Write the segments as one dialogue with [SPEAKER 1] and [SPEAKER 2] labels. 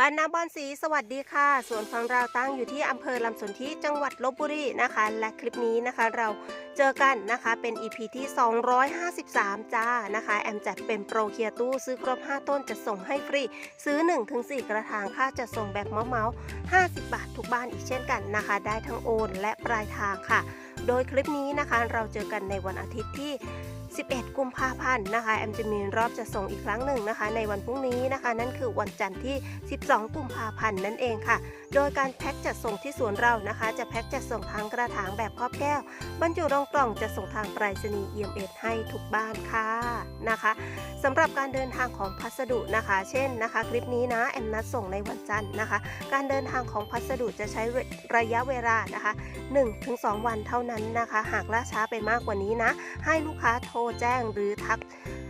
[SPEAKER 1] บ้านนาบอนสีสวัสดีค่ะส่วนของเราตั้งอยู่ที่อำเภอลำสนธิจังหวัดลบบุรีนะคะ และคลิปนี้นะคะเราเจอกันนะคะ เป็น EP ที่ 253 จ้านะคะ แอมจัดเป็นโปรเคียร์ตู้ซื้อครบ 5 ต้นจะส่งให้ฟรี ซื้อ 1-4 กระถางค่าจะส่งแบบเมาเมาๆ50 บาททุกบ้านอีกเช่นกันนะคะ ได้ทั้งโอนและปลายทางค่ะ โดยคลิปนี้นะคะเราเจอกันในวันอาทิตย์ที่ 11 กุมภาพันธ์นะคะแอมจะมีรอบจะส่งอีกครั้งหนึ่งนะคะ ในวันพรุ่งนี้นะคะ นั่นคือวันจันทร์ที่ 12 กุมภาพันธ์นั่นเองค่ะ โดยการแพ็คจัดส่งที่สวนเรานะคะ จะแพ็คจัดส่งทางกระถางแบบครอบแก้ว บรรจุลงกล่องจะส่งทางไปรษณีย์ EMS ให้ทุกบ้านค่ะนะคะสำหรับการเดินทางของพัสดุนะคะ เช่นนะคะ คลิปนี้นะแอมนัดส่งในวันจันทร์นะคะ การเดินทางของพัสดุจะใช้ระยะเวลานะคะ 1-2 วันเท่านั้นนะคะ หากล่าช้าไปมากกว่านี้นะ ให้ลูกค้าโทรแจ้งหรือทัก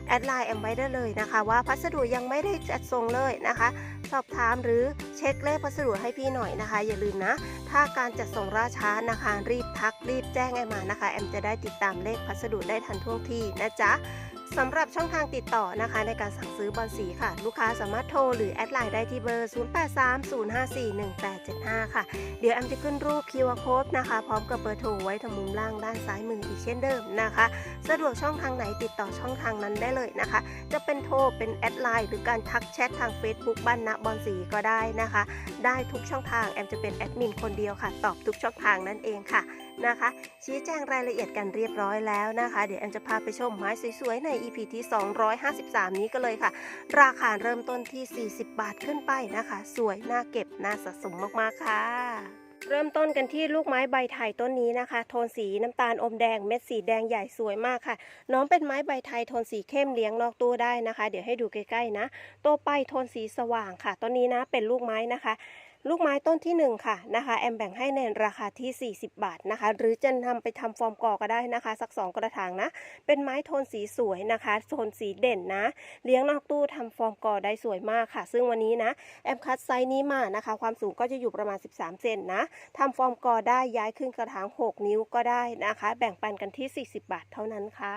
[SPEAKER 1] แอดไลน์แอมไว้ได้เลยนะคะ ว่าพัสดุยังไม่ได้จัดส่งเลยนะคะ สอบถามหรือเช็คเลขพัสดุให้พี่หน่อยนะคะ อย่าลืมนะ ถ้าการจัดส่งล่าช้านะคะ รีบทักรีบแจ้งแอมมานะคะ แอมจะได้ติดตามเลขพัสดุได้ทันท่วงทีนะจ๊ะ สำหรับช่องทางติดต่อนะคะในการสั่งซื้อบอลสีค่ะ ลูกค้าสามารถโทรหรือแอดไลน์ได้ที่เบอร์ 0830541875 ค่ะ เดี๋ยวแอมจะขึ้นรูป QR code นะคะ พร้อมกับเบอร์โทรไว้ทางมุมล่างด้านซ้ายมืออีกเช่นเดิมนะคะ สะดวกช่องทางไหนติดต่อช่องทางนั้นได้เลยนะคะ จะเป็นโทรเป็นแอดไลน์หรือการทักแชททาง Facebook บ้านณบอลสีก็ได้นะคะ ได้ทุกช่องทางแอมจะเป็นแอดมินคนเดียวค่ะ ตอบทุกช่องทางนั่นเองค่ะนะคะ ชี้แจงรายละเอียดกันเรียบร้อยแล้วนะคะ เดี๋ยวแอมจะพาไปชมไม้สวยๆใน EP ที่ 253 นี้กันเลยค่ะ ราคาเริ่มต้นที่ 40 บาทขึ้นไปนะคะ สวยน่าเก็บน่าสะสมมากๆค่ะเริ่มต้นกันที่ลูกไม้ใบไทยต้นนี้นะคะ โทนสีน้ำตาลอมแดงเม็ดสีแดงใหญ่สวยมากค่ะ น้องเป็นไม้ใบไทยโทนสีเข้มเลี้ยงนอกตู้ได้นะคะ เดี๋ยวให้ดูใกล้ๆนะโตไปโทนสีสว่างค่ะต้นนี้นะเป็นลูกไม้นะคะ ลูกไม้ต้นที่หนึ่งค่ะนะคะ แอมแบ่งให้ในราคาที่ 40 บาทนะคะ หรือจะนำไปทำฟอร์มกอก็ได้นะคะ สัก 2 กระถางนะ เป็นไม้โทนสีสวยนะคะ โทนสีเด่นนะ เลี้ยงนอกตู้ทำฟอร์มกอได้สวยมากค่ะ ซึ่งวันนี้นะ แอมคัดไซส์นี้มานะคะ ความสูงก็จะอยู่ประมาณ 13 เซนนะทำฟอร์มกอได้ย้ายขึ้นกระถาง 6 นิ้วก็ได้นะคะ แบ่งปันกันที่ 40 บาทเท่านั้นค่ะ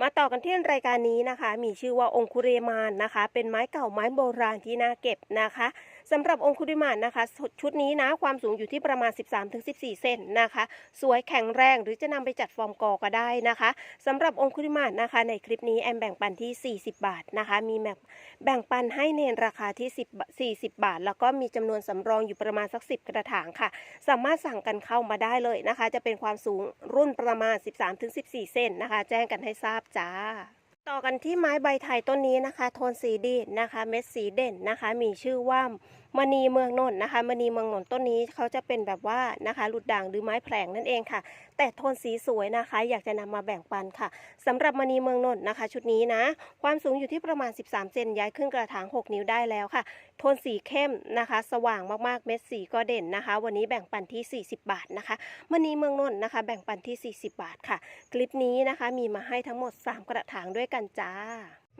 [SPEAKER 1] มาต่อกันที่รายการนี้นะคะ มีชื่อว่าองคุเรมานนะคะ เป็นไม้เก่าไม้โบราณที่น่าเก็บนะคะ สำหรับองคุริมานนะคะ ชุดนี้นะความสูงอยู่ที่ประมาณ 13-14 เซนนะคะ สวยแข็งแรงหรือจะนำไปจัดฟอร์มกอก็ได้นะคะสำหรับองคุริมานนะคะ ในคลิปนี้แอมแบ่งปันที่ 40 บาทนะคะ มีแบบแบ่งปันให้ในราคาที่ 10 40 บาท แล้วก็มีจำนวนสำรองอยู่ประมาณสัก 10 กระถางค่ะ สามารถสั่งกันเข้ามาได้เลยนะคะ จะเป็นความสูงรุ่นประมาณ 13-14 เซนนะคะ แจ้งกันให้ทราบจ้า ต่อกันที่ไม้ใบไทยต้นนี้นะคะ โทนสีดีนะคะ เม็ดสีเด่นนะคะ มีชื่อว่ามณีเมืองนนท์นะคะมณีเมืองนนท์ต้นนี้เขาจะเป็นแบบว่านะคะหลุดด่างหรือไม้แผลงนั่นเองค่ะ แต่โทนสีสวยนะคะ อยากจะนำมาแบ่งปันค่ะสำหรับมณีเมืองนนท์นะคะ ชุดนี้นะ ความสูงอยู่ที่ประมาณ 13 เซนย้ายขึ้นกระถาง 6 นิ้วได้แล้วค่ะ โทนสีเข้มนะคะ สว่างมากๆ เม็ดสีก็เด่นนะคะ วันนี้แบ่งปันที่ 40 บาทนะคะมณีเมืองนนท์นะคะ แบ่งปันที่ 40 บาทค่ะ คลิปนี้นะคะมีมาให้ทั้งหมด 3 กระถางด้วยกันจ้า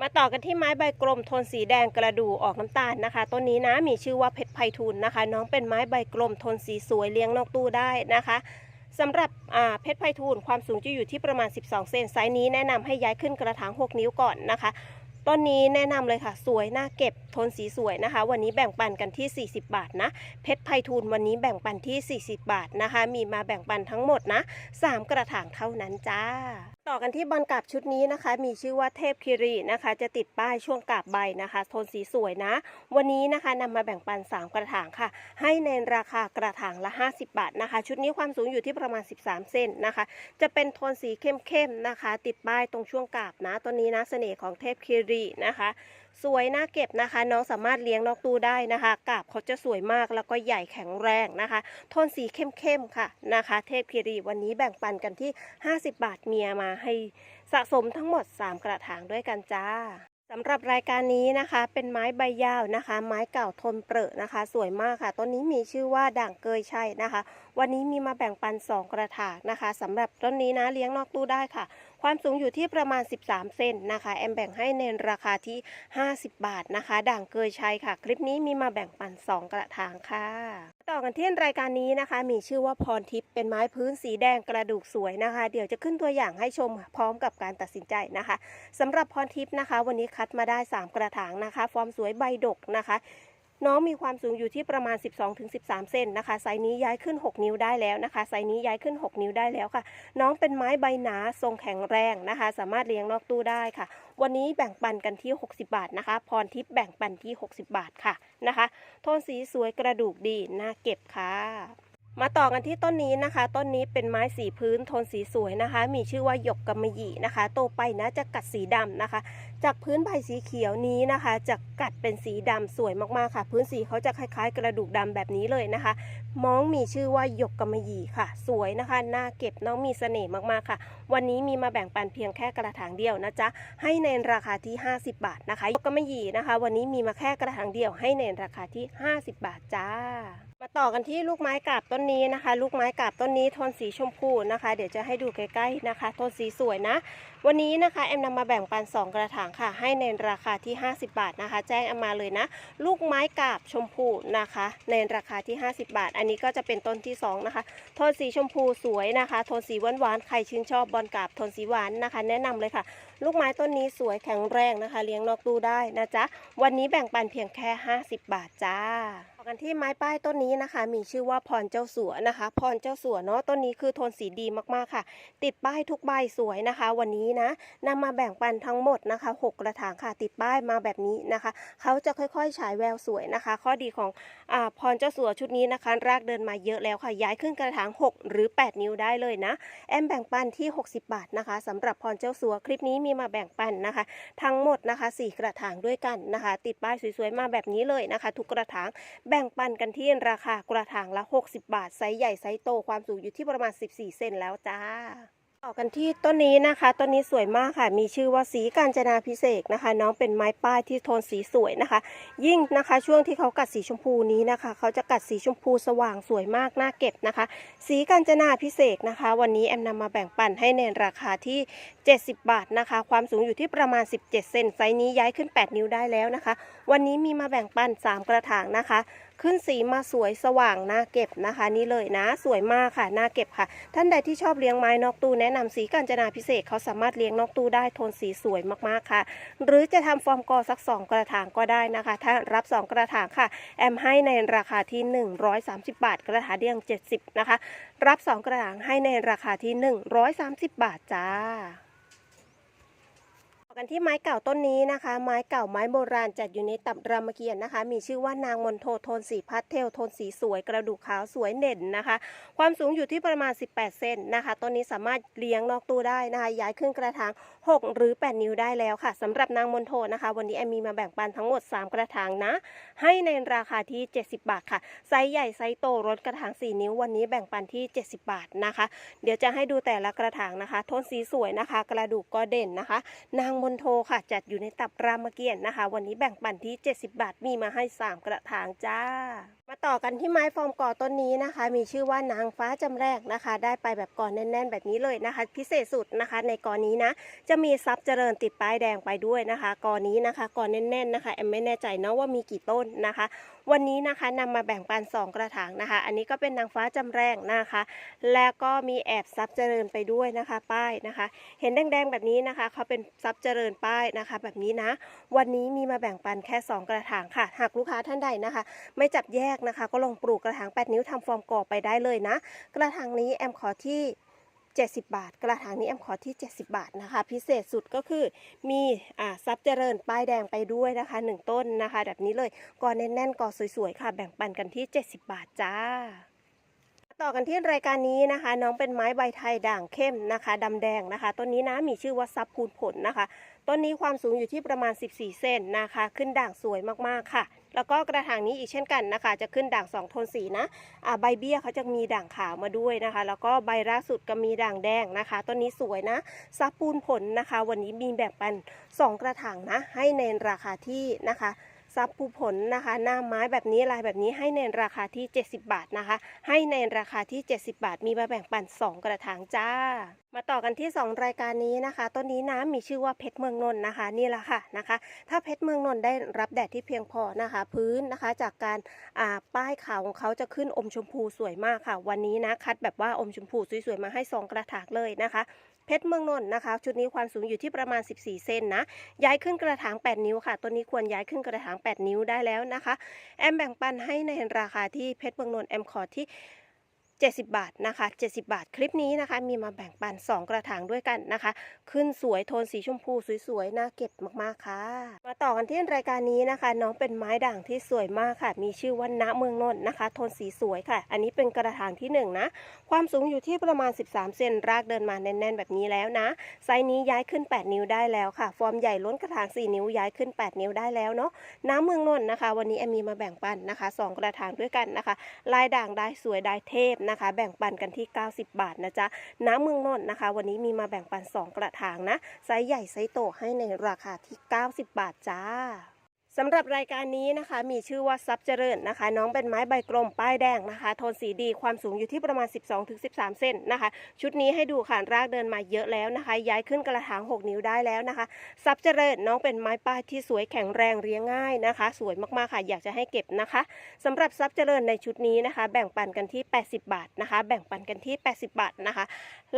[SPEAKER 1] มาต่อกันที่ไม้ใบกลมโทนสีแดงกระดูออกน้ำตาลนะคะ ต้นนี้นะมีชื่อว่าเพชรไพฑูรย์นะคะ น้องเป็นไม้ใบกลมโทนสีสวยเลี้ยงนอกตู้ได้นะคะ สำหรับเพชรไพฑูรย์ความสูงจะอยู่ที่ประมาณ 12 เซนไซส์นี้แนะนำให้ย้ายขึ้นกระถาง 6 นิ้วก่อนนะคะต้นนี้แนะนำเลยค่ะ สวยน่าเก็บทนสีสวยนะคะ วันนี้แบ่งปันกันที่ 40 บาทนะ เพชรไพฑูรย์วันนี้แบ่งปันที่ 40 บาทนะคะ มีมาแบ่งปันทั้งหมดนะ 3 กระถางเท่านั้นจ้าต่อกันที่บอลกาบชุดนี้นะคะ มีชื่อว่าเทพคิรีนะคะ จะติดป้ายช่วงกาบใบนะคะ โทนสีสวยนะ วันนี้นะคะนำมาแบ่งปัน 3 กระถางค่ะ ให้ในราคากระถางละ 50 บาทนะคะ ชุดนี้ความสูงอยู่ที่ประมาณ 13 เซนนะคะ จะเป็นโทนสีเข้มๆนะคะ ติดป้ายตรงช่วงกาบนะตัวนี้นะเสน่ห์ของเทพคิรีนะคะสวยน่าเก็บนะคะ น้องสามารถเลี้ยงนอกตู้ได้นะคะกาบเขาจะสวยมากแล้วก็ใหญ่แข็งแรงนะคะ โทนสีเข้มๆค่ะนะคะ เทพคีรีวันนี้แบ่งปันกันที่ 50 บาทเมียมาให้สะสมทั้งหมด 3 กระถางด้วยกันจ้าสำหรับรายการนี้นะคะเป็นไม้ใบยาวนะคะ ไม้เก่าทนเปรอะนะคะ สวยมากค่ะต้นนี้มีชื่อว่าด่างเกยชัยนะคะ วันนี้มีมาแบ่งปัน 2 กระถางนะคะสำหรับต้นนี้นะเลี้ยงนอกตู้ได้ค่ะ ความสูงอยู่ที่ประมาณ 13 เซนนะคะ แอมแบ่งให้ในราคาที่ 50 บาทนะคะ ด่างเกยชัยค่ะ คลิปนี้มีมาแบ่งปัน 2 กระถางค่ะ ต่อกันที่รายการนี้นะคะ มีชื่อว่าพรทิพย์เป็นไม้พื้นสีแดงกระดูกสวยนะคะ เดี๋ยวจะขึ้นตัวอย่างให้ชมพร้อมกับการตัดสินใจนะคะสำหรับพรทิพย์นะคะ วันนี้คัดมาได้ 3 กระถางนะคะ ฟอร์มสวยใบดกนะคะ น้องมีความสูงอยู่ที่ประมาณ 12-13 เซนนะคะ ไซส์นี้ย้ายขึ้น 6 นิ้วได้แล้วนะคะ ไซส์นี้ย้ายขึ้น 6 นิ้วได้แล้วค่ะ น้องเป็นไม้ใบหนาทรงแข็งแรงนะคะ สามารถเลี้ยงนอกตู้ได้ค่ะ วันนี้แบ่งปันกันที่ 60 บาทนะคะ พรทิพย์แบ่งปันที่ 60 บาทค่ะนะคะ โทนสีสวยกระดูกดีน่าเก็บค่ะ มาต่อกันที่ต้นนี้นะคะ ต้นนี้เป็นไม้สีพื้นโทนสีสวยนะคะ มีชื่อว่าหยกกำมะหยี่นะคะโตไปนะจะกัดสีดำนะคะ จากพื้นใบสีเขียวนี้นะคะ จะกัดเป็นสีดำสวยมากๆค่ะ พื้นสีเขาจะคล้ายๆ กระดูกดำแบบนี้เลยนะคะ มองมีชื่อว่าหยกกำมะหยี่ค่ะ สวยนะคะน่าเก็บน้องมีเสน่ห์มากๆค่ะ วันนี้มีมาแบ่งปันเพียงแค่กระถางเดียวนะจ๊ะให้ในราคาที่ 50 บาทนะคะหยกกำมะหยี่นะคะ วันนี้มีมาแค่กระถางเดียวให้ในราคาที่ 50 บาทจ้า มาต่อกันที่ลูกไม้กาบต้นนี้นะคะ ลูกไม้กาบต้นนี้โทนสีชมพูนะคะ เดี๋ยวจะให้ดูใกล้ๆนะคะโทนสีสวยนะ วันนี้นะคะแอมนำมาแบ่งปัน 2 กระถางค่ะ ให้ในราคาที่ 50 บาทนะคะ แจ้งแอมมาเลยนะ ลูกไม้กาบชมพูนะคะ ในราคาที่ 50 บาท อันนี้ก็จะเป็นต้นที่ 2 นะคะโทนสีชมพูสวยนะคะโทนสีหวานๆใครชื่นชอบบอลกาบโทนสีหวานนะคะ แนะนำเลยค่ะ ลูกไม้ต้นนี้สวยแข็งแรงนะคะ เลี้ยงนอกตู้ได้นะจ๊ะ วันนี้แบ่งปันเพียงแค่ 50 บาทจ้า่อกันที่ไม้ป้ายต้นนี้นะคะ มีชื่อว่าพรเจ้าสัวนะคะ พรเจ้าสัวเนาะต้นนี้คือโทนสีดีมากๆค่ะ ติดป้ายทุกใบสวยนะคะ วันนี้นะนำมาแบ่งปันทั้งหมดนะคะ6กระถางค่ะ ติดป้ายมาแบบนี้นะคะ เขาจะค่อยๆฉายแววสวยนะคะ ข้อดีของอาพรเจ้าสัวชุดนี้นะคะ รากเดินมาเยอะแล้วค่ะ ย้ายขึ้นกระถาง 6 หรือ 8 นิ้วได้เลยนะ แอมแบ่งปันที่ 60 บาทนะคะสำหรับพรเจ้าสัวคลิปนี้มีมาแบ่งปันนะคะ ทั้งหมดนะคะ 4 กระถางด้วยกันนะคะ ติดป้ายสวยๆมาแบบนี้เลยนะคะ ทุกกระถางแบ่งปันกันที่ราคากระถางละ 60 บาทไซส์ใหญ่ไซส์โตความสูงอยู่ที่ประมาณ 14 เซนแล้วจ้า ต่อกันที่ต้นนี้นะคะ ต้นนี้สวยมากค่ะ มีชื่อว่าสีกาญจนาพิเศษนะคะ น้องเป็นไม้ป้ายที่โทนสีสวยนะคะ ยิ่งนะคะช่วงที่เขากัดสีชมพูนี้นะคะ เขาจะกัดสีชมพูสว่างสวยมากน่าเก็บนะคะ สีกาญจนาพิเศษนะคะ วันนี้แอมนำมาแบ่งปันให้ในราคาที่ 70 บาทนะคะ ความสูงอยู่ที่ประมาณ 17 เซนไซส์นี้ย้ายขึ้น 8 นิ้วได้แล้วนะคะ วันนี้มีมาแบ่งปัน 3 กระถางนะคะ ขึ้นสีมาสวยสว่างน่าเก็บนะคะ นี่เลยนะ สวยมากค่ะน่าเก็บค่ะ ท่านใดที่ชอบเลี้ยงไม้นอกตู้แนะนำสีกาญจนาพิเศษเขาสามารถเลี้ยงนอกตู้ได้โทนสีสวยมากๆค่ะ หรือจะทำฟอร์มกอสัก 2 กระถางก็ได้นะคะ ถ้ารับ 2 กระถางค่ะ แอมให้ในราคาที่ 130 บาท กระถางเดียว70 นะคะ รับ 2 กระถางให้ในราคาที่ 130 บาทจ้า กันที่ไม้เก่าต้นนี้นะคะ ไม้เก่าไม้โบราณจัดอยู่ในตับรามเกียรตินะคะ มีชื่อว่านางมนโทโทนสีพัดเทลโทนสีสวย กระดูกขาวสวยเด่นนะคะ ความสูงอยู่ที่ประมาณ 18 เซนนะคะต้นนี้สามารถเลี้ยงนอกตู้ได้นะคะ ย้ายขึ้นกระถาง6 หรือ 8 นิ้วได้แล้วค่ะสำหรับนางมนโทนะคะ วันนี้แอมมีมาแบ่งปันทั้งหมด 3 กระถางนะ ให้ในราคาที่ 70 บาทค่ะไซส์ใหญ่ไซส์โตรถกระถาง 4 นิ้ววันนี้แบ่งปันที่ 70 บาทนะคะ เดี๋ยวจะให้ดูแต่ละกระถางนะคะโทนสีสวยนะคะ กระดูกก็เด่นนะคะ นางมนโทค่ะ จัดอยู่ในตับรามเกียรตินะคะ วันนี้แบ่งปันที่ 70 บาทมีมาให้ 3 กระถางจ้า มาต่อกันที่ไม้ฟอร์มก่อต้นนี้นะคะ มีชื่อว่านางฟ้าจำแรกนะคะ ได้ไปแบบก่อนแน่น ๆ แบบนี้เลยนะคะ พิเศษสุดนะคะ ในกอนี้นะ จะมีซับเจริญติดป้ายแดงไปด้วยนะคะกอนี้นะคะกอแน่นๆนะคะแอมไม่แน่ใจเนาะว่ามีกี่ต้นนะคะวันนี้นะคะนำมาแบ่งปัน 2 กระถางนะคะ อันนี้ก็เป็นนางฟ้าจำแรงนะคะ แล้วก็มีแอบซับเจริญไปด้วยนะคะ ป้ายนะคะ เห็นแดงๆแบบนี้นะคะเขาเป็นซับเจริญป้ายนะคะ แบบนี้นะ วันนี้มีมาแบ่งปันแค่ 2 กระถางค่ะ หากลูกค้าท่านใดนะคะ ไม่จับแยกนะคะ ก็ลงปลูกกระถาง 8 นิ้วทำฟอร์มก่อไปได้เลยนะ กระถางนี้แอมขอที่ 70 บาท กระถางนี้แอมขอที่ 70 บาทนะคะ พิเศษสุดก็คือมีอ่าซับเจริญป้ายแดงไปด้วยนะคะ 1 ต้นนะคะ แบบนี้เลยกอแน่นๆกอสวยๆ ค่ะ แบ่งปันกันที่ 70 บาทจ้าต่อกันที่รายการนี้นะคะ น้องเป็นไม้ใบไทยด่างเข้มนะคะดำแดงนะคะต้นนี้นะมีชื่อว่าซับพูนผลนะคะต้นนี้ความสูงอยู่ที่ประมาณ 14 เซนนะคะ ขึ้นด่างสวยมากๆค่ะ แล้วก็กระถางนี้อีกเช่นกันนะคะ จะขึ้นด่างสองโทนสีนะใบเบี้ยเขาจะมีด่างขาวมาด้วยนะคะ แล้วก็ใบล่าสุดก็มีด่างแดงนะคะต้นนี้สวยนะซับปูนผลนะคะ วันนี้มีแบ่งปัน 2 กระถางนะ ให้ในราคาที่นะคะ ซับผูผลนะคะ หน้าไม้แบบนี้ลายแบบนี้ให้ในราคาที่ 70 บาทนะคะ ให้ในราคาที่ 70 บาท มีมาแบ่งปัน 2 กระถางจ้า มาต่อกันที่ 2 รายการนี้นะคะ ต้นนี้นะมีชื่อว่าเพชรเมืองนนท์นะคะ นี่แหละค่ะนะคะ ถ้าเพชรเมืองนนท์ได้รับแดดที่เพียงพอนะคะ พื้นนะคะจากการป้ายขาวของเขาจะขึ้นอมชมพูสวยมากค่ะ วันนี้นะคัดแบบว่าอมชมพูสวยๆมาให้ 2 กระถางเลยนะคะ เพชรเมืองนนท์นะคะ ชุดนี้ความสูงอยู่ที่ประมาณ 14 เซนนะ ย้ายขึ้นกระถาง 8 นิ้วค่ะ ตัวนี้ควรย้ายขึ้นกระถาง 8 นิ้วได้แล้วนะคะ แอมแบ่งปันให้ในราคาที่เพชรเมืองนนท์แอมขอที่ 70 บาทนะคะ 70 บาทคลิปนี้นะคะ มีมาแบ่งปัน 2 กระถางด้วยกันนะคะ ขึ้นสวยโทนสีชมพูสวยๆน่าเก็บมากๆค่ะ มาต่อกันที่รายการนี้นะคะ น้องเป็นไม้ด่างที่สวยมากค่ะ มีชื่อว่าณเมืองนนท์นะคะ โทนสีสวยค่ะ อันนี้เป็นกระถางที่ 1 นะ ความสูงอยู่ที่ประมาณ 13 เซนรากเดินมาแน่น ๆ แบบนี้แล้วนะ ไซส์นี้ย้ายขึ้น 8 นิ้วได้แล้วค่ะ ฟอร์มใหญ่ล้นกระถาง 4 นิ้วย้ายขึ้น 8 นิ้วได้แล้วเนาะน้ำเมืองนนท์นะคะ วันนี้แอมมีมาแบ่งปันนะคะ 2 กระถางด้วยกันนะคะ ลายด่างได้สวยได้เทพนะคะ แบ่งปันกันที่ 90 บาทนะจ๊ะน้ำเมืองนนท์นะคะ วันนี้มีมาแบ่งปัน 2 กระถางนะไซส์ใหญ่ไซส์โตให้ในราคาที่ 90 บาทจ้า สำหรับรายการนี้นะคะ มีชื่อว่าซับเจริญนะคะ น้องเป็นไม้ใบกลมป้ายแดงนะคะโทนสีดีความสูงอยู่ที่ประมาณ 12-13 เซนนะคะ ชุดนี้ให้ดูค่ะรากเดินมาเยอะแล้วนะคะ ย้ายขึ้นกระถาง 6 นิ้วได้แล้วนะคะ ซับเจริญน้องเป็นไม้ป้ายที่สวยแข็งแรงเรียงง่ายนะคะ สวยมากๆค่ะอยากจะให้เก็บนะคะสำหรับซับเจริญในชุดนี้นะคะ แบ่งปันกันที่ 80 บาทนะคะ แบ่งปันกันที่ 80 บาทนะคะ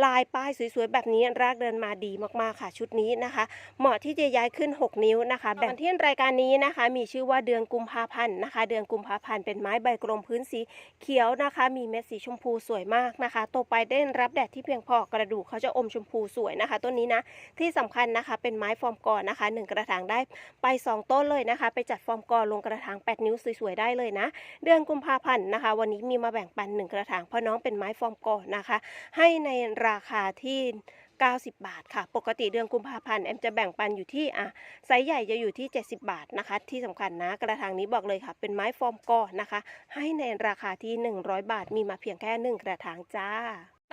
[SPEAKER 1] ลายป้ายสวยๆแบบนี้รากเดินมาดีมากๆค่ะ ชุดนี้นะคะ เหมาะที่จะย้ายขึ้น 6 นิ้วนะคะ แบ่งที่รายการนี้นะคะมีชื่อว่าเดือนกุมภาพันธ์นะคะ เดือนกุมภาพันธ์เป็นไม้ใบกลมพื้นสีเขียวนะคะ มีเม็ดสีชมพูสวยมากนะคะโตไปได้รับแดดที่เพียงพอกระดูกเขาจะอมชมพูสวยนะคะ ต้นนี้นะที่สำคัญนะคะเป็นไม้ฟอร์มกอนะคะหนึ่งกระถางได้ไป 2 ต้นเลยนะคะ ไปจัดฟอร์มกอลงกระถาง 8 นิ้วสวยๆได้เลยนะ เดือนกุมภาพันธ์นะคะ วันนี้มีมาแบ่งปันหนึ่งกระถางเพราะน้องเป็นไม้ฟอร์มกอนะคะ ให้ในราคาที่ 90 บาทค่ะ ปกติเดือนกุมภาพันธ์แอมจะแบ่งปันอยู่ที่อะไซส์ใหญ่จะอยู่ที่ 70 บาทนะคะ ที่สำคัญนะ กระถางนี้บอกเลยค่ะ เป็นไม้ฟอร์มกอนะคะ ให้ในราคาที่ 100 บาทมีมาเพียงแค่หนึ่งกระถางจ้า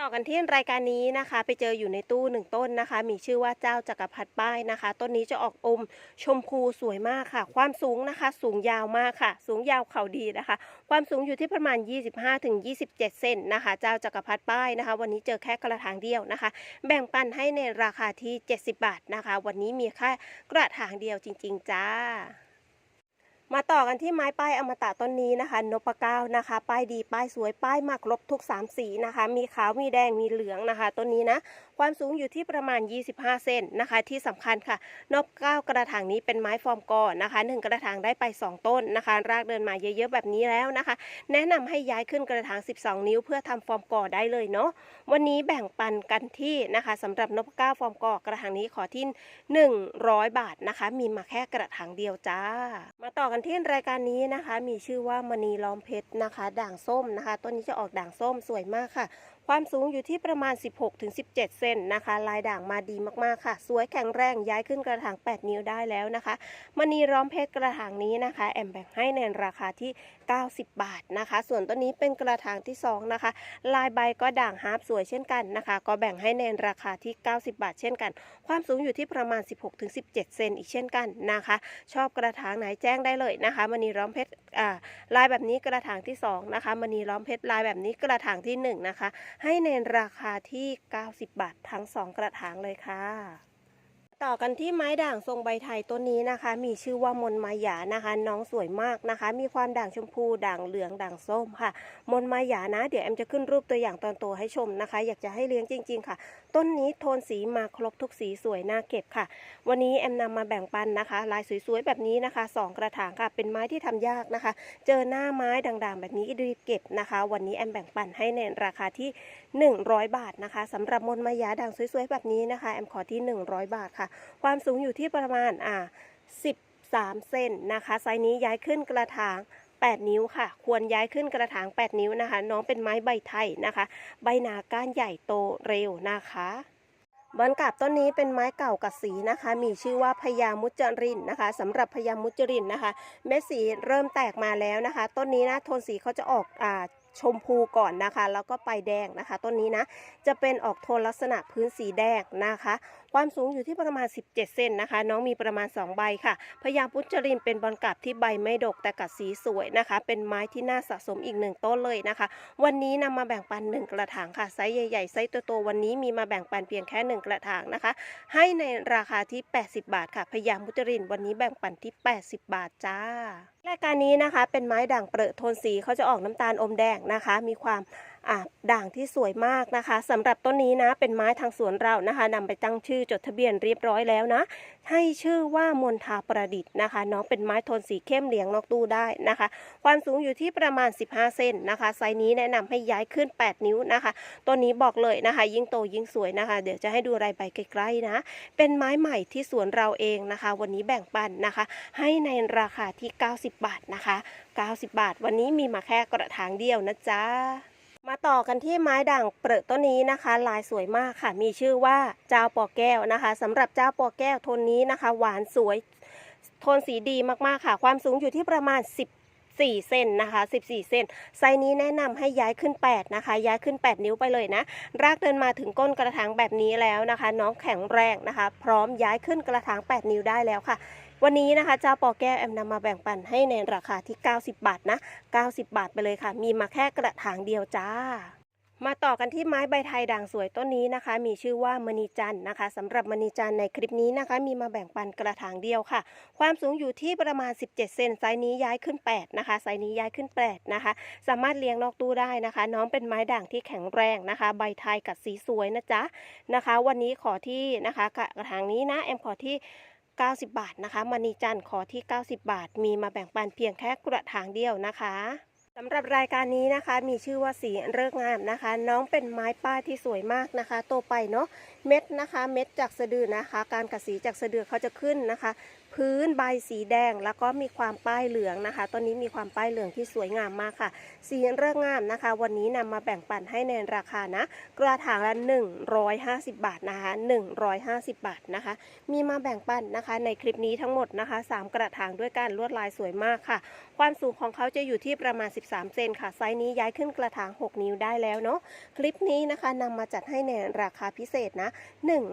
[SPEAKER 1] ต่อกันที่รายการนี้นะคะ ไปเจออยู่ในตู้หนึ่งต้นนะคะ มีชื่อว่าเจ้าจักรพรรดิป้ายนะคะ ต้นนี้จะออกอมชมพูสวยมากค่ะ ความสูงนะคะ สูงยาวมากค่ะ สูงยาวเข่าดีนะคะ ความสูงอยู่ที่ประมาณ 25-27 เซนนะคะ เจ้าจักรพรรดิป้ายนะคะ วันนี้เจอแค่กระถางเดียวนะคะ แบ่งปันให้ในราคาที่ 70 บาทนะคะ วันนี้มีแค่กระถางเดียวจริง ๆ จ้า มาต่อกันที่ไม้ป้ายอมตะต้นนี้นะคะ นพเก้านะคะ ป้ายดีป้ายสวยป้ายมากรบทุก3สีนะคะ มีขาวมีแดงมีเหลืองนะคะต้นนี้นะ ความสูงอยู่ที่ประมาณ 25 เซนนะคะ ที่สำคัญค่ะนพเก้ากระถางนี้เป็นไม้ฟอร์มกอนะคะหนึ่งกระถางได้ไป 2 ต้นนะคะ รากเดินมาเยอะๆแบบนี้แล้วนะคะ แนะนำให้ย้ายขึ้นกระถาง 12 นิ้ว เพื่อทำฟอร์มกอได้เลยเนาะวันนี้แบ่งปันกันที่นะคะสำหรับนพเก้าฟอร์มกอกระถางนี้ขอที่ 100 บาทนะคะ มีมาแค่กระถางเดียวจ้า มาต่อกันที่รายการนี้นะคะ มีชื่อว่ามณีล้อมเพชรนะคะ ด่างส้มนะคะ ต้นนี้จะออกด่างส้มสวยมากค่ะความสูงอยู่ที่ประมาณ 16-17 เซนนะคะ ลายด่างมาดีมากๆค่ะ สวยแข็งแรงย้ายขึ้นกระถาง 8 นิ้วได้แล้วนะคะมณีล้อมเพชรกระถางนี้นะคะ แอมแบ่งให้ในราคาที่ 90 บาทนะคะ ส่วนต้นนี้เป็นกระถางที่ 2 นะคะ ลายใบก็ด่างฮาร์ปสวยเช่นกันนะคะ ก็แบ่งให้ในราคาที่ 90 บาท เช่นกัน ความสูงอยู่ที่ประมาณ 16-17 เซนอีกเช่นกันนะคะ ชอบกระถางไหนแจ้งได้เลยนะคะมณีล้อมเพชร ลายแบบนี้กระถางที่ 2 นะคะมณีล้อมเพชรลายแบบนี้กระถางที่ 1 นะคะ ให้ในราคาที่ 90 บาททั้ง 2 กระถางเลยค่ะ ต่อกันที่ไม้ด่างทรงใบไทยต้นนี้นะคะ มีชื่อว่ามนมายานะคะ น้องสวยมากนะคะ มีความด่างชมพูด่างเหลืองด่างส้มค่ะ มนมายานะ เดี๋ยวแอมจะขึ้นรูปตัวอย่างตอนโตให้ชมนะคะ อยากจะให้เลี้ยงจริง ๆ ค่ะ ต้นนี้โทนสีมาครบทุกสีสวยน่าเก็บค่ะ วันนี้แอมนำมาแบ่งปันนะคะ ลายสวยๆแบบนี้นะคะสองกระถางค่ะ เป็นไม้ที่ทำยากนะคะ เจอหน้าไม้ด่างๆ แบบนี้รีบเก็บนะคะ วันนี้แอมแบ่งปันให้ในราคาที่ 100 บาทนะคะสำหรับมนมายาด่างสวยๆแบบนี้นะคะแอมขอที่ 100 บาทค่ะความสูงอยู่ที่ประมาณอ่า13 เซนนะคะ ไซส์นี้ย้ายขึ้นกระถาง 8 นิ้วค่ะ ควรย้ายขึ้นกระถาง 8 นิ้วนะคะ น้องเป็นไม้ใบไทยนะคะ ใบหนาก้านใหญ่โตเร็วนะคะบอนกับต้นนี้เป็นไม้เก่ากับสีนะคะ มีชื่อว่าพญามุจรินนะคะสำหรับพญามุจรินนะคะ เม็ดสีเริ่มแตกมาแล้วนะคะ ต้นนี้นะโทนสีเขาจะออกอ่า ชมพูก่อนนะคะ แล้วก็ไปแดงนะคะ ต้นนี้นะ จะเป็นออกโทนลักษณะพื้นสีแดงนะคะ ความสูงอยู่ที่ประมาณ 17 เซนนะคะ น้องมีประมาณ 2 ใบค่ะพญาพุจรินเป็นบอลกับที่ใบไม่ดกแต่กัดสีสวยนะคะ เป็นไม้ที่น่าสะสมอีกหนึ่งต้นเลยนะคะ วันนี้นำมาแบ่งปัน 1 กระถางค่ะไซส์ใหญ่ๆไซส์โตๆวันนี้มีมาแบ่งปันเพียงแค่ 1 กระถางนะคะ ให้ในราคาที่ 80 บาทค่ะพญามุจรินวันนี้แบ่งปันที่ 80 บาทจ้า รายการนี้นะคะ เป็นไม้ด่างเปรอะโทนสีเขาจะออกน้ำตาลอมแดงนะคะ มีความด่างที่สวยมากนะคะสำหรับต้นนี้นะเป็นไม้ทางสวนเรานะคะนำไปตั้งชื่อจดทะเบียนเรียบร้อยแล้วนะ ให้ชื่อว่ามนทาประดิษฐ์นะคะน้องเป็นไม้โทนสีเข้มเหลียงนอกตู้ได้นะคะ ความสูงอยู่ที่ประมาณ 15 เซนนะคะ ไซส์นี้แนะนำให้ย้ายขึ้น 8 นิ้วนะคะต้นนี้บอกเลยนะคะ ยิ่งโตยิ่งสวยนะคะ เดี๋ยวจะให้ดูรายใบใกล้ๆนะ เป็นไม้ใหม่ที่สวนเราเองนะคะ วันนี้แบ่งปันนะคะ ให้ในราคาที่ 90 บาทนะคะ 90 บาท วันนี้มีมาแค่กระถางเดียวนะจ๊ะ มาต่อกันที่ไม้ด่างเปรอะต้นนี้นะคะ ลายสวยมากค่ะ มีชื่อว่าเจ้าปอแก้วนะคะสำหรับเจ้าปอแก้วโทนนี้นะคะ หวานสวยโทนสีดีมากๆค่ะ ความสูงอยู่ที่ประมาณ14เซนนะคะ 14 เซน ไซนี้แนะนำให้ย้ายขึ้น 8 นะคะ ย้ายขึ้น 8 นิ้วไปเลยนะ รากเดินมาถึงก้นกระถางแบบนี้แล้วนะคะ น้องแข็งแรงนะคะ พร้อมย้ายขึ้นกระถาง 8 นิ้วได้แล้วค่ะ วันนี้นะคะเจ้าปอแก้วแอมนำมาแบ่งปันให้ในราคาที่ 90 บาทนะ 90 บาทไปเลยค่ะ มีมาแค่กระถางเดียวจ้ามาต่อกันที่ไม้ใบไทยด่างสวยต้นนี้นะคะ มีชื่อว่ามณีจันนะคะสำหรับมณีจันในคลิปนี้นะคะ มีมาแบ่งปันกระถางเดียวค่ะ ความสูงอยู่ที่ประมาณ 17 เซนไซส์นี้ย้ายขึ้น 8 นะคะไซส์นี้ย้ายขึ้น 8 นะคะ สามารถเลี้ยงนอกตู้ได้นะคะ น้องเป็นไม้ด่างที่แข็งแรงนะคะ ใบไทยกับสีสวยนะจ๊ะนะคะ วันนี้ขอที่นะคะกระถางนี้นะแอมขอที่ 90 บาทนะคะมณีจันทร์ขอที่ 90 บาท มีมาแบ่งปันเพียงแค่กระถางเดียวนะคะสำหรับรายการนี้นะคะ มีชื่อว่าสีเริกงามนะคะ น้องเป็นไม้ป้ายที่สวยมากนะคะ โตไปเนาะเม็ดนะคะ เม็ดจากสะดือนะคะ การกัดสีจากสะดือเขาจะขึ้นนะคะ พื้นใบสีแดง แล้วก็มีความป้ายเหลืองนะคะ ตอนนี้มีความป้ายเหลืองที่สวยงามมากค่ะ สีเริกงงามนะคะ วันนี้นำมาแบ่งปันให้ในราคานะ กระถางละ 150 บาทนะคะ 150 บาทนะคะ มีมาแบ่งปันนะคะ ในคลิปนี้ทั้งหมดนะคะ 3 กระถางด้วยกันลวดลายสวยมากค่ะ ความสูงของเขาจะอยู่ที่ประมาณ 13 เซนค่ะ ไซส์นี้ย้ายขึ้นกระถาง 6 นิ้วได้แล้วเนาะ คลิปนี้นะคะนำมาจัดให้ในราคาพิเศษนะ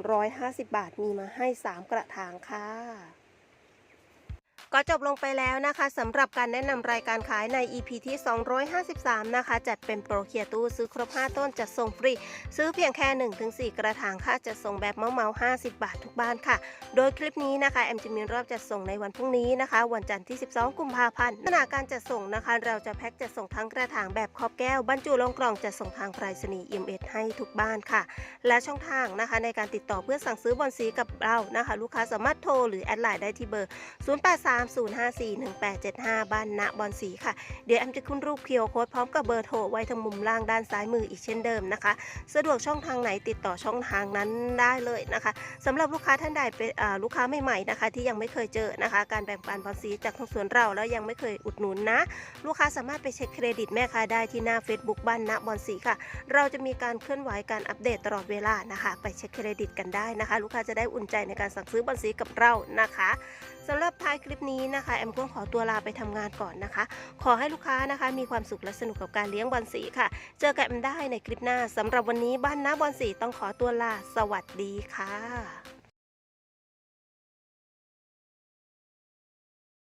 [SPEAKER 1] 150 บาท มีมาให้ 3 กระถางค่ะ ก็จบลงไปแล้วนะคะสำหรับการแนะนำรายการขายใน EP ที่ 253 นะคะ จัดเป็นโปรเคียตู้ซื้อครบ 5 ต้นจัดส่งฟรี ซื้อเพียงแค่ 1-4 กระถางค่ะจัดส่งแบบเมาเมา50 บาททุกบ้านค่ะ โดยคลิปนี้นะคะ แอมจะมีรอบจัดส่งในวันพรุ่งนี้นะคะ วันจันทร์ที่ 12 กุมภาพันธ์ขณะการจัดส่งนะคะ เราจะแพ็คจัดส่งทั้งกระถางแบบครอบแก้วบรรจุลงกล่องจัดส่งทางไปรษณีย์ EMS ให้ทุกบ้านค่ะ และช่องทางนะคะ ในการติดต่อเพื่อสั่งซื้อบอลสีกับเรานะคะ ลูกค้าสามารถโทรหรือแอดไลน์ได้ที่เบอร์ 083 0830541875 บ้านณบอนสีค่ะ เดี๋ยวแอมจะขึ้นรูปเคียวโค้ดพร้อมกับเบอร์โทรไว้ทางมุมล่างด้านซ้ายมืออีกเช่นเดิมนะคะ สะดวกช่องทางไหนติดต่อช่องทางนั้นได้เลยนะคะสำหรับลูกค้าท่านใดเป็นลูกค้าใหม่ๆนะคะ ที่ยังไม่เคยเจอนะคะ การแบ่งปันบอลสีจากทางสวนเราแล้วยังไม่เคยอุดหนุนนะ ลูกค้าสามารถไปเช็คเครดิตแม่ค้าได้ที่หน้า Facebook บ้านณบอนสีค่ะ เราจะมีการเคลื่อนไหวการอัปเดตตลอดเวลานะคะ ไปเช็คเครดิตกันได้นะคะ ลูกค้าจะได้อุ่นใจในการสั่งซื้อบอลสีกับเรานะคะ สำหรับท้ายคลิปนี้นะคะ แอมก็ขอตัวลาไปทำงานก่อนนะคะ ขอให้ลูกค้านะคะ มีความสุขและสนุกกับการเลี้ยงบอลสีค่ะ เจอกันแอมได้ในคลิปหน้าสำหรับวันนี้บ้านน้าบอลสีต้องขอตัวลา สวัสดีค่ะ